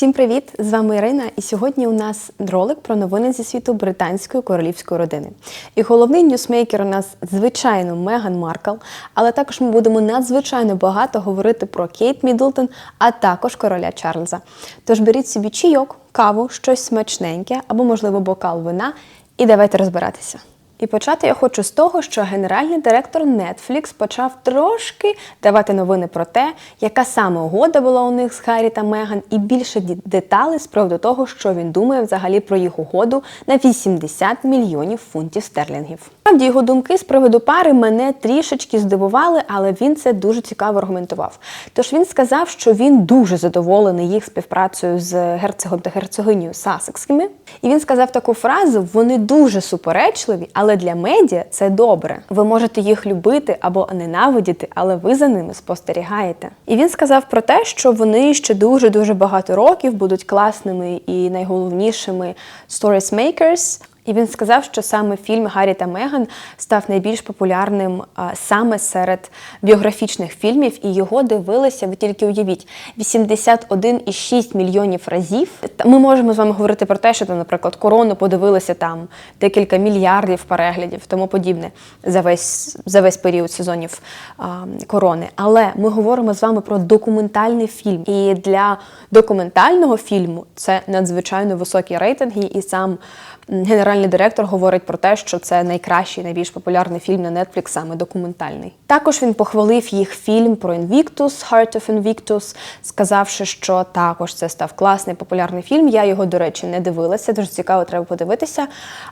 Всім привіт! З вами Ірина, і сьогодні у нас ролик про новини зі світу британської королівської родини. І головний ньюсмейкер у нас, звичайно, Меган Маркл, але також ми будемо надзвичайно багато говорити про Кейт Мідлтон, а також короля Чарльза. Тож беріть собі чайок, каву, щось смачненьке або, можливо, бокал вина, і давайте розбиратися. І почати я хочу з того, що генеральний директор Netflix почав трошки давати новини про те, яка саме угода була у них з Гаррі та Меган, і більше деталей з приводу того, що він думає взагалі про їх угоду на 80 мільйонів фунтів стерлінгів. Правді його думки з приводу пари мене трішечки здивували, але він це дуже цікаво аргументував. Тож він сказав, що він дуже задоволений їх співпрацею з герцогом та герцогинею Сасекськими. І він сказав таку фразу: вони дуже суперечливі, але для медіа це добре. Ви можете їх любити або ненавидіти, але ви за ними спостерігаєте. І він сказав про те, що вони ще дуже дуже багато років будуть класними і найголовнішими stories makers, і він сказав, що саме фільм Гаррі та Меган став найбільш популярним саме серед біографічних фільмів, і його дивилися. Ви тільки уявіть 81,6 мільйонів разів. Ми можемо з вами говорити про те, що там, наприклад, корону подивилися там декілька мільярдів переглядів, тому подібне за весь за весь період сезонів а, корони. Але ми говоримо з вами про документальний фільм. І для документального фільму це надзвичайно високі рейтинги, і сам генеральний директор говорить про те, що це найкращий, найбільш популярний фільм на Netflix, саме документальний. Також він похвалив їх фільм про Invictus, Heart of Invictus, сказавши, що також це став класний популярний фільм. Я його, до речі, не дивилася, дуже цікаво, треба подивитися.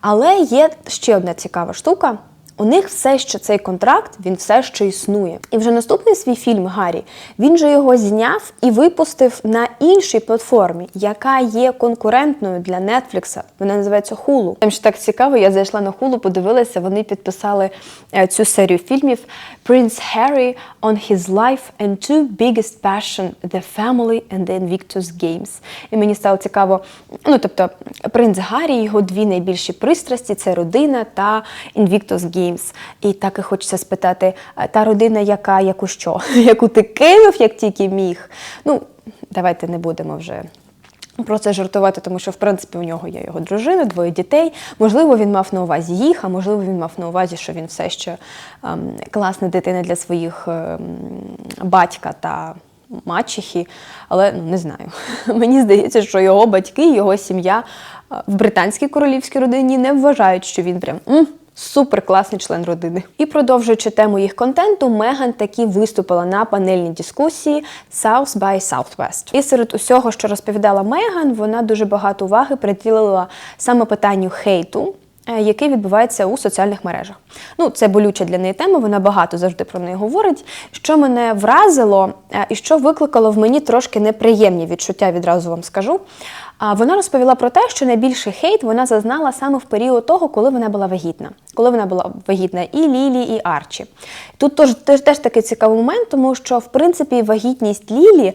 Але є ще одна цікава штука. У них все ще цей контракт, він все ще існує. І вже наступний свій фільм Гаррі він же його зняв і випустив на іншій платформі, яка є конкурентною для Netflix. Вона називається Hulu. Там ще так цікаво, я зайшла на Hulu, подивилася, вони підписали е, цю серію фільмів Prince Harry on his life and two biggest passion – the family and the Invictus Games. І мені стало цікаво, ну тобто принц Гаррі, його дві найбільші пристрасті це родина та Invictus Games. І так і хочеться спитати, та родина, яка, яку що, яку ти кинув, як тільки міг. Ну, давайте не будемо вже. Про це жартувати, тому що в принципі у нього є його дружина, двоє дітей. Можливо, він мав на увазі їх, а можливо, він мав на увазі, що він все ще ем, класна дитина для своїх ем, батька та мачехи. Але ну не знаю. Мені здається, що його батьки, його сім'я е, в британській королівській родині не вважають, що він прям. Супер класний член родини. І продовжуючи тему їх контенту, Меган таки виступила на панельній дискусії South by Southwest. І серед усього, що розповідала Меган, вона дуже багато уваги приділила саме питанню хейту. е, Який відбувається у соціальних мережах. Ну, це болюча для неї тема, вона багато завжди про неї говорить. Що мене вразило е, і що викликало в мені трошки неприємні відчуття, відразу вам скажу. А Вона розповіла про те, що найбільший хейт вона зазнала саме в період того, коли вона була вагітна. Коли вона була вагітна і Лілі, і Арчі. Тут теж, теж, теж такий цікавий момент, тому що в принципі вагітність Лілі,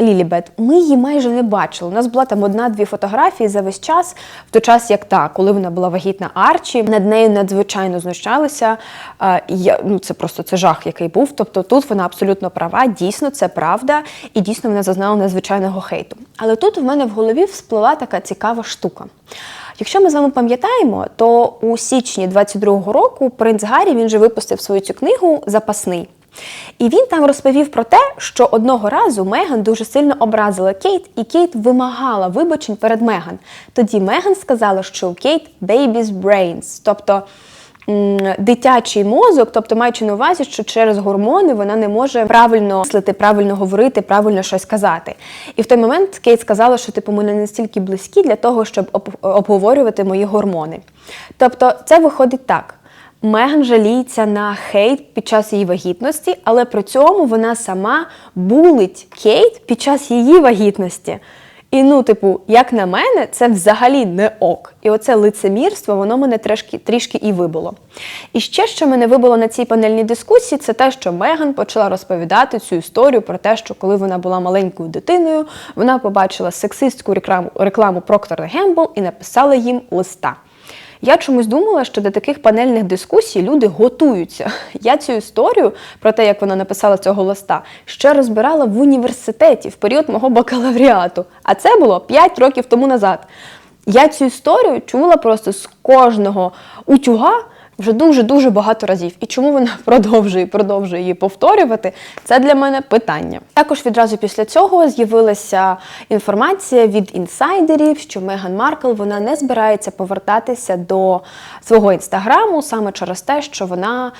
Лілібет, ми її майже не бачили. У нас була там одна-дві фотографії за весь час, в той час як та, коли вона була вагітна Арчі, над нею надзвичайно знущалися. Я, ну, це просто це жах, який був. Тобто тут вона абсолютно права, дійсно це правда, і дійсно вона зазнала надзвичайного хейту. Але тут в мене в голові всплила така цікава штука. Якщо ми з вами пам'ятаємо, то у січні 22-го року принц Гаррі він же випустив свою цю книгу Запасний. І він там розповів про те, що одного разу Меган дуже сильно образила Кейт, і Кейт вимагала вибачень перед Меган. Тоді Меган сказала, що у Кейт baby's brains, тобто дитячий мозок, тобто маючи на увазі, що через гормони вона не може правильно мислити, правильно говорити, правильно щось казати. І в той момент Кейт сказала, що типу ми не настільки близькі для того, щоб обговорювати мої гормони. Тобто, це виходить так. Меган жаліється на хейт під час її вагітності, але при цьому вона сама булить Кейт під час її вагітності. І ну, типу, як на мене, це взагалі не ок. І оце лицемірство, воно мене трішки, трішки і вибило. І ще, що мене вибило на цій панельній дискусії, це те, що Меган почала розповідати цю історію про те, що коли вона була маленькою дитиною, вона побачила сексистську рекламу, рекламу Procter Gamble і написала їм листа. Я чомусь думала, що до таких панельних дискусій люди готуються. Я цю історію про те, як вона написала цього листа, ще розбирала в університеті в період мого бакалавріату. А це було 5 років тому назад. Я цю історію чула просто з кожного утюга вже дуже-дуже багато разів. І чому вона продовжує продовжує її повторювати, це для мене питання. Також відразу після цього з'явилася інформація від інсайдерів, що Меган Маркл вона не збирається повертатися до свого інстаграму саме через те, що вона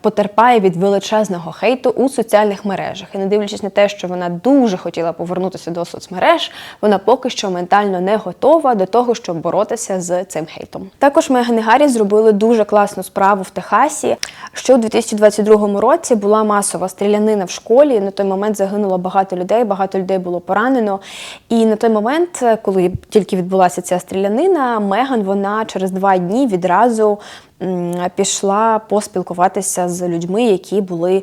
потерпає від величезного хейту у соціальних мережах. І не дивлячись на те, що вона дуже хотіла повернутися до соцмереж, вона поки що ментально не готова до того, щоб боротися з цим хейтом. Також Меган і Гаррі зробили дуже класну справу в Техасі. Що у 2022 році була масова стрілянина в школі. На той момент загинуло багато людей, багато людей було поранено. І на той момент, коли тільки відбулася ця стрілянина, Меган вона через два дні відразу пішла поспілкуватися з людьми, які були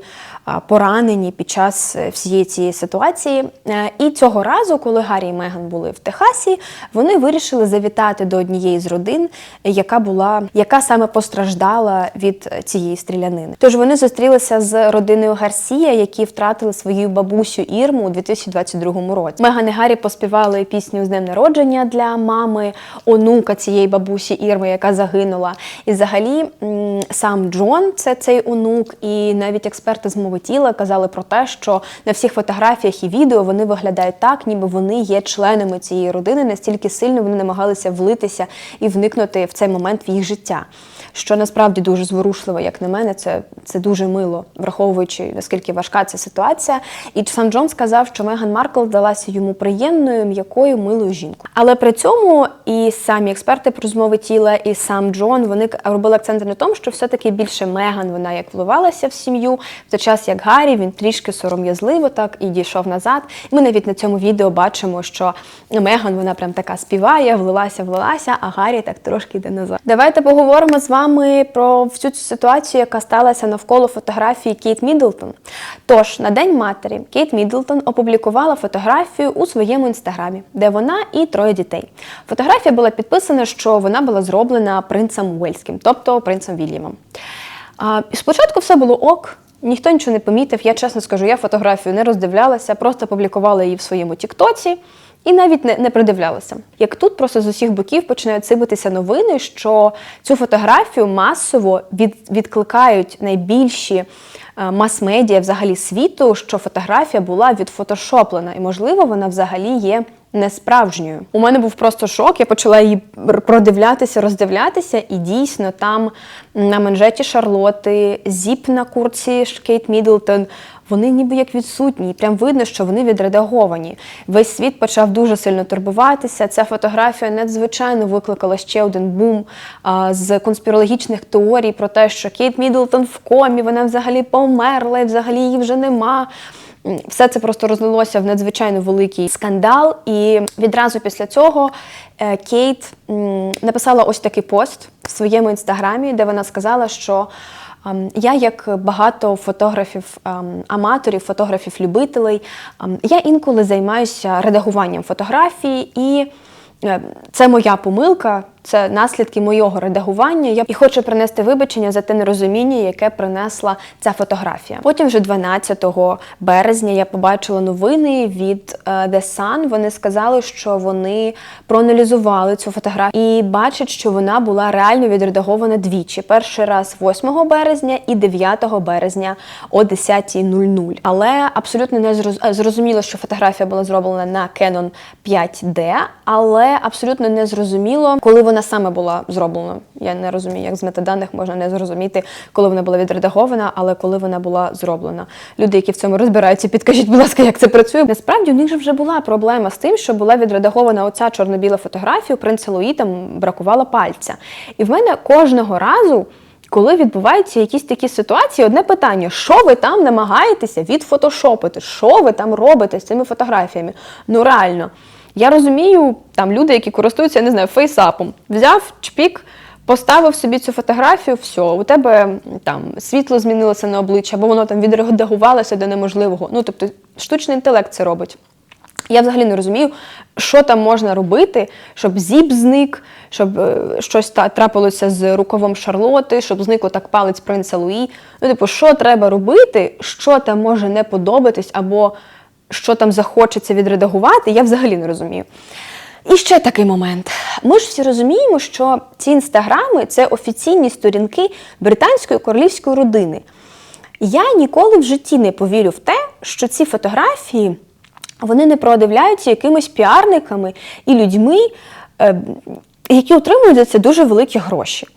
поранені під час е, всієї цієї ситуації. Е, І цього разу, коли Гаррі і Меган були в Техасі, вони вирішили завітати до однієї з родин, яка була яка саме постраждала від цієї стрілянини. Тож вони зустрілися з родиною Гарсія, які втратили свою бабусю Ірму у 2022 році. Меган і Гаррі поспівали пісню з днем народження для мами, онука цієї бабусі Ірми, яка загинула. І взагалі м, сам Джон, це цей онук, і навіть експерти з мови тіла казали про те, що на всіх фотографіях і відео вони виглядають так, ніби вони є членами цієї родини, настільки сильно вони намагалися влитися і вникнути в цей момент в їх життя. Що насправді дуже зворушливо, як на мене, це, це дуже мило, враховуючи наскільки важка ця ситуація. І сам Джон сказав, що Меган Маркл здалася йому приємною, м'якою, милою жінкою. Але при цьому і самі експерти про змови тіла, і сам Джон вони робили акцент на тому, що все-таки більше Меган вона як вливалася в сім'ю, в той час як Гаррі він трішки сором'язливо так і дійшов назад. Ми навіть на цьому відео бачимо, що Меган вона прям така співає, влилася, влилася, а Гаррі так трошки йде назад. Давайте поговоримо з вами про всю цю ситуацію, яка сталася навколо фотографії Кейт Міддлтон. Тож на День матері Кейт Міддлтон опублікувала фотографію у своєму інстаграмі, де вона і троє дітей. Фотографія була підписана, що вона була зроблена принцем Уельським, тобто принцем Вільямом. Спочатку все було ок. Ніхто нічого не помітив. Я чесно скажу, я фотографію не роздивлялася, просто публікувала її в своєму Тіктоці і навіть не, не придивлялася. Як тут просто з усіх боків починають сипатися новини, що цю фотографію масово від, відкликають найбільші е, мас-медіа взагалі світу, що фотографія була відфотошоплена, і можливо вона взагалі є несправжньою. У мене був просто шок. Я почала її продивлятися, роздивлятися, і дійсно там на манжеті Шарлоти, зіп на курці Кейт Міддлтон. Вони ніби як відсутні, і прям видно, що вони відредаговані. Весь світ почав дуже сильно турбуватися. Ця фотографія надзвичайно викликала ще один бум а, з конспірологічних теорій про те, що Кейт Міддлтон в комі, вона взагалі померла, і взагалі її вже нема. Все це просто розлилося в надзвичайно великий скандал, і відразу після цього е, Кейт написала ось такий пост в своєму інстаграмі, де вона сказала, що я, як багато фотографів, аматорів, фотографів-любителей, я інколи займаюся редагуванням фотографії і. Е, Це моя помилка, це наслідки моєго редагування. Я і хочу принести вибачення за те нерозуміння, яке принесла ця фотографія. Потім, вже 12 березня, я побачила новини від е, The Sun. Вони сказали, що вони проаналізували цю фотографію і бачать, що вона була реально відредагована двічі: перший раз 8 березня і 9 березня о 10.00. Але абсолютно не е, зрозуміло, що фотографія була зроблена на Canon 5D, але абсолютно не зрозуміло, коли вона саме була зроблена. Я не розумію, як з метаданих можна не зрозуміти, коли вона була відредагована, але коли вона була зроблена. Люди, які в цьому розбираються, підкажіть, будь ласка, як це працює. Насправді у них же вже була проблема з тим, що була відредагована оця чорно-біла фотографія. У принца Луї там бракувало пальця. І в мене кожного разу. Коли відбуваються якісь такі ситуації, одне питання: що ви там намагаєтеся відфотошопити? Що ви там робите з цими фотографіями? Ну реально, я розумію, там люди, які користуються, я не знаю, фейсапом, взяв чпік, поставив собі цю фотографію, все, у тебе там світло змінилося на обличчя, або воно там відредагувалося до неможливого. Ну тобто штучний інтелект це робить. Я взагалі не розумію, що там можна робити, щоб зіп зник, щоб е, щось трапилося з рукавом Шарлоти, щоб зник отак палець принца Луї. Ну, типу, що треба робити, що там може не подобатись, або що там захочеться відредагувати, я взагалі не розумію. І ще такий момент. Ми ж всі розуміємо, що ці інстаграми це офіційні сторінки британської королівської родини. Я ніколи в житті не повірю в те, що ці фотографії вони не продивляються якимись піарниками і людьми, е, які отримують за це дуже великі гроші.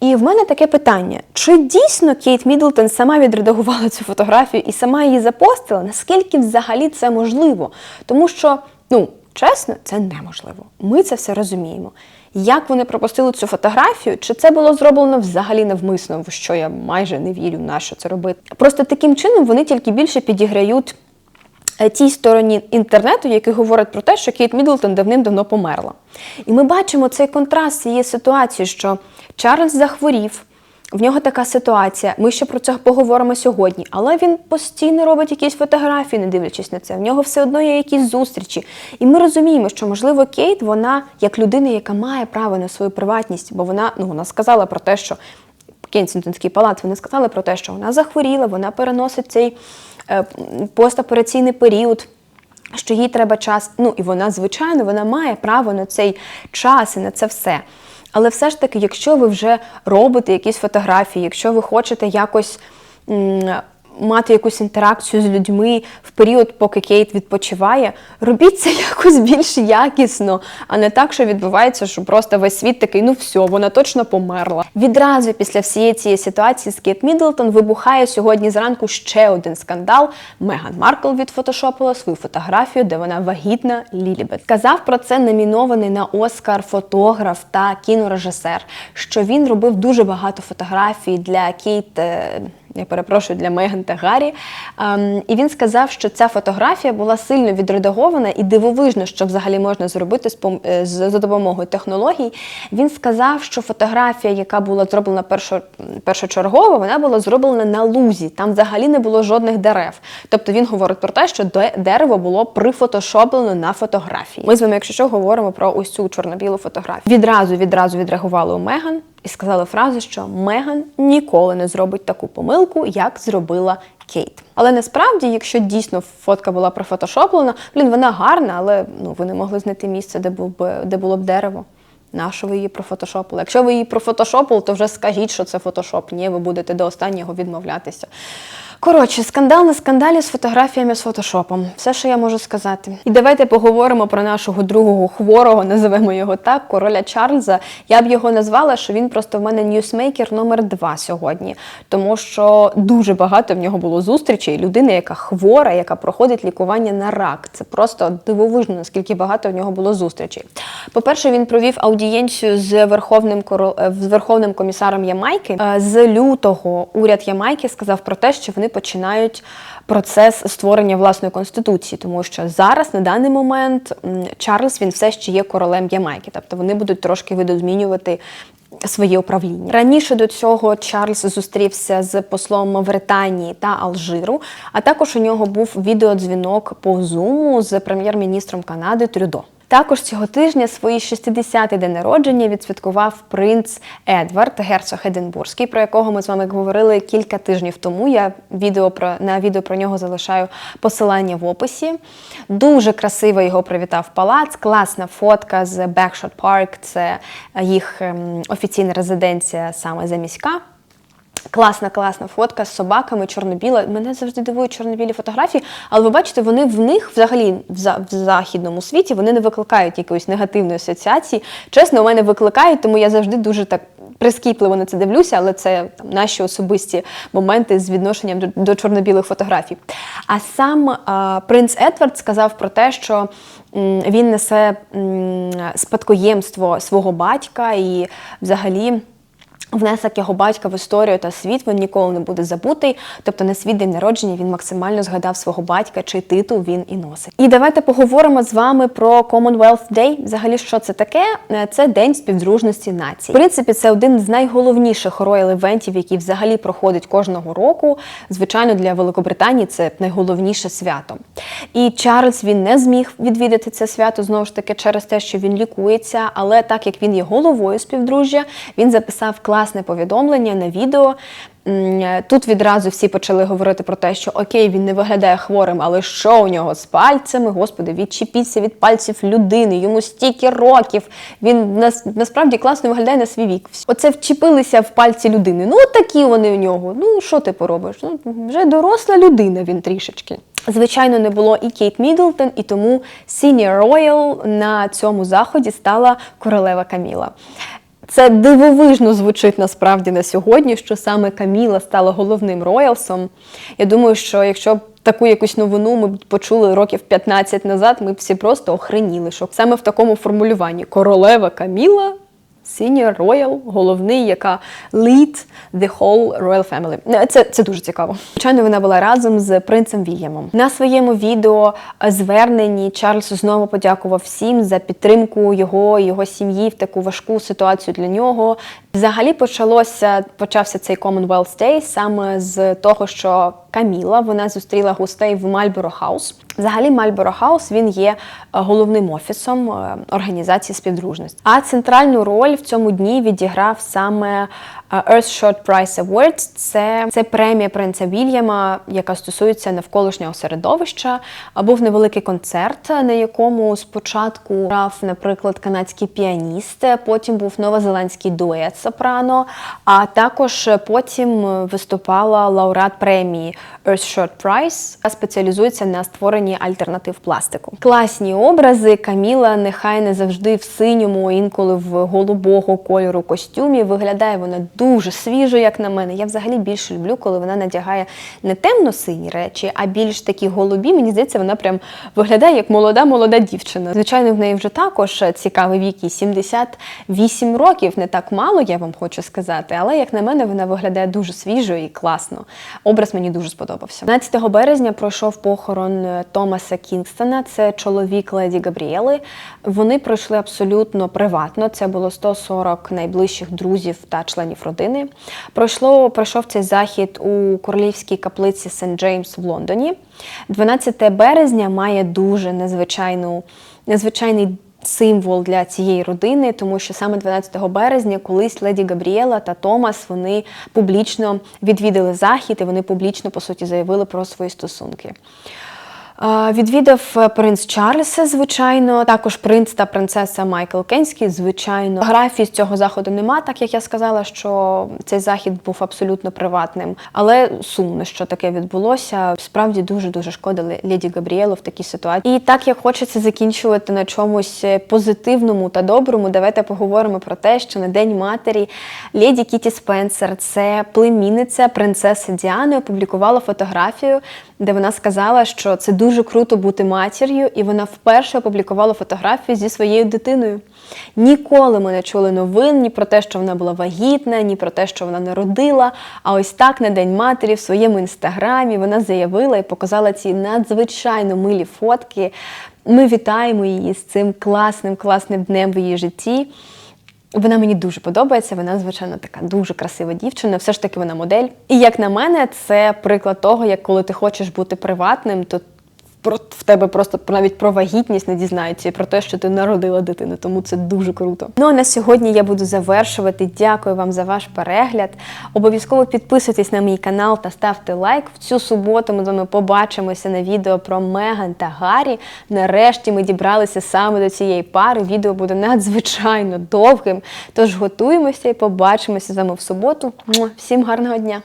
І в мене таке питання: чи дійсно Кейт Мідлтон сама відредагувала цю фотографію і сама її запостила? Наскільки взагалі це можливо? Тому що, ну, чесно, це неможливо. Ми це все розуміємо. Як вони пропустили цю фотографію? Чи це було зроблено взагалі навмисно, в що я майже не вірю, на що це робити? Просто таким чином вони тільки більше підіграють тій стороні інтернету, які говорять про те, що Кейт Мідлтон давним-давно померла. І ми бачимо цей контраст цієї ситуації, що Чарльз захворів. В нього така ситуація. Ми ще про це поговоримо сьогодні. Але він постійно робить якісь фотографії, не дивлячись на це. В нього все одно є якісь зустрічі. І ми розуміємо, що можливо Кейт, вона як людина, яка має право на свою приватність, бо вона ну вона сказала про те, що Кенсінгтонський палац, вони сказали про те, що вона захворіла, вона переносить цей е, постопераційний період. Що їй треба час, ну і вона, звичайно, вона має право на цей час і на це все. Але все ж таки, якщо ви вже робите якісь фотографії, якщо ви хочете якось мати якусь інтеракцію з людьми в період, поки Кейт відпочиває, робіть це якось більш якісно, а не так, що відбувається, що просто весь світ такий, ну все, вона точно померла. Відразу після всієї цієї ситуації з Кейт Міддлтон вибухає сьогодні зранку ще один скандал. Меган Маркл відфотошопила свою фотографію, де вона вагітна Лілібет. Сказав про це номінований на Оскар фотограф та кінорежисер, що він робив дуже багато фотографій для Кейт. Я перепрошую для Меган та Гаррі. Ем, і він сказав, що ця фотографія була сильно відредагована і дивовижно, що взагалі можна зробити е, за допомогою технологій. Він сказав, що фотографія, яка була зроблена першо, першочергово, вона була зроблена на лузі. Там взагалі не було жодних дерев. Тобто він говорить про те, що де- дерево було прифотошоплено на фотографії. Ми з вами, якщо що, говоримо про ось цю чорно-білу фотографію. Відразу відразу відреагували у Меган і сказали фразу, що Меган ніколи не зробить таку помилку, як зробила Кейт. Але насправді, якщо дійсно фотка була профотошоплена, блін, вона гарна, але ну ви не могли знайти місце, де був би де було б дерево. Нащо ви її профотошопили? Якщо ви її профотошопили, то вже скажіть, що це фотошоп. Ні, ви будете до останнього відмовлятися. Коротше, скандал на скандалі з фотографіями з фотошопом. Все, що я можу сказати. І давайте поговоримо про нашого другого хворого, називемо його так, короля Чарльза. Я б його назвала, що він просто в мене ньюсмейкер номер два сьогодні, тому що дуже багато в нього було зустрічей. Людина, яка хвора, яка проходить лікування на рак. Це просто дивовижно, наскільки багато в нього було зустрічей. По-перше, він провів аудієнцію з верховним коро- е, з верховним комісаром Ямайки. Е, З лютого уряд Ямайки сказав про те, що вони починають процес створення власної конституції, тому що зараз на даний момент Чарльз він все ще є королем Ямайки, тобто вони будуть трошки видозмінювати своє управління. Раніше до цього Чарльз зустрівся з послом Мавританії та Алжиру, а також у нього був відеодзвінок по зуму з прем'єр-міністром Канади Трюдо. Також цього тижня свої 60-й день народження відсвяткував принц Едвард, герцог Единбурзький, про якого ми з вами говорили кілька тижнів тому. Я відео про на відео про нього залишаю посилання в описі. Дуже красиво його привітав палац. Класна фотка з Backshot Park, це їх ем, офіційна резиденція саме заміська. Класна, класна фотка з собаками, чорно-біла. Мене завжди дивують чорно-білі фотографії, але ви бачите, вони в них взагалі в, за- в західному світі вони не викликають якоїсь негативної асоціації. Чесно, у мене викликають, тому я завжди дуже так прискіпливо на це дивлюся, але це там, наші особисті моменти з відношенням до, до чорно-білих фотографій. А сам а, принц Едвард сказав про те, що він несе спадкоємство свого батька і взагалі. Внесок його батька в історію та світ він ніколи не буде забутий. Тобто на свій день народження він максимально згадав свого батька, чий титул він і носить. І давайте поговоримо з вами про Commonwealth Day. Взагалі, що це таке? Е, Це день співдружності націй. В принципі, це один з найголовніших роял івентів, який взагалі проходить кожного року. Звичайно, для Великобританії це найголовніше свято. І Чарльз він не зміг відвідати це свято знову ж таки через те, що він лікується. Але так як він є головою співдружжя, він записав класне повідомлення на відео. Тут відразу всі почали говорити про те, що окей, він не виглядає хворим, але що у нього з пальцями? Господи, відчепіться від пальців людини, йому стільки років. Він нас, насправді класно виглядає на свій вік. Оце вчепилися в пальці людини. Ну, такі вони у нього. Ну, що ти поробиш? Ну, вже доросла людина він трішечки. Звичайно, не було і Кейт Мідлтон, і тому Senior Royal на цьому заході стала королева Каміла. Це дивовижно звучить насправді на сьогодні, що саме Каміла стала головним роялсом. Я думаю, що якщо б таку якусь новину ми б почули років 15 назад, ми б всі просто охреніли, що саме в такому формулюванні королева Каміла. Senior Royal, головний, яка lead the whole royal family. Е, Це, це дуже цікаво. Звичайно, вона була разом з принцем Вільямом. На своєму відео е, зверненні Чарльз знову подякував всім за підтримку його і його сім'ї в таку важку ситуацію для нього. Взагалі почалося почався цей Commonwealth Day саме з того, що Каміла вона зустріла гостей в Мальборо Хаус. Взагалі, Мальборо Хаус він є е, головним офісом е, організації співдружності. А центральну роль в цьому дні відіграв саме е, Earthshot Prize Awards. Це, це премія принца Вільяма, яка стосується навколишнього середовища. А Був невеликий концерт, на якому спочатку грав, наприклад, канадський піаніст, потім був новозеландський дует сопрано, а також потім виступала лауреат премії Earthshot Prize, яка спеціалізується на створенні альтернатив пластику. Класні образи. Каміла нехай не завжди в синьому, інколи в голубого кольору костюмі. Виглядає вона дуже свіжо, як на мене. Я взагалі більше люблю, коли вона надягає не темно-сині речі, а більш такі голубі. Мені здається, вона прям виглядає як молода молода дівчина. Звичайно, в неї вже також цікавий вік, їй 78 років. Не так мало, я вам хочу сказати, але як на мене, вона виглядає дуже свіжо і класно. Образ мені дуже сподобався. 12 березня пройшов похорон е, Томаса Кінгстона. Це чоловік леді Габріели. Вони пройшли абсолютно приватно. Це було 140 найближчих друзів та членів родини. Пройшло пройшов цей захід у королівській каплиці Сент Джеймс в Лондоні. 12 березня має дуже незвичайну незвичайний символ для цієї родини, тому що саме 12 березня колись леді Габріела та Томас вони публічно відвідали захід і вони публічно по суті заявили про свої стосунки. Е, Відвідав е, принц Чарльз, звичайно, також принц та принцеса Майкл Кенський, звичайно. Фотографій з цього заходу нема, так як я сказала, що цей захід був абсолютно приватним. Але сумно, що таке відбулося. Справді дуже дуже шкода леді Габріелу в такій ситуації. І так як хочеться закінчувати на чомусь позитивному та доброму, давайте поговоримо про те, що на День матері леді Кіті Спенсер, це племінниця принцеси Діани, опублікувала фотографію, де вона сказала, що це дуже круто бути матір'ю, і вона вперше опублікувала фотографію зі своєю дитиною. Ніколи ми не чули новин ні про те, що вона була вагітна, ні про те, що вона народила. А ось так на День матері в своєму інстаграмі вона заявила і показала ці надзвичайно милі фотки. Ми вітаємо її з цим класним, класним днем в її житті. Вона мені дуже подобається. Вона, звичайно, така дуже красива дівчина. Все ж таки вона модель. І як на мене, це приклад того, як коли ти хочеш бути приватним, то про в тебе просто навіть про вагітність не дізнаються і про те, що ти народила дитину. Тому це дуже круто. Ну а на сьогодні я буду завершувати. Дякую вам за ваш перегляд. Обов'язково підписуйтесь на мій канал та ставте лайк. В цю суботу ми з вами побачимося на відео про Меган та Гаррі. Нарешті ми дібралися саме до цієї пари. Відео буде надзвичайно довгим. Тож готуємося і побачимося з вами в суботу. Всім гарного дня!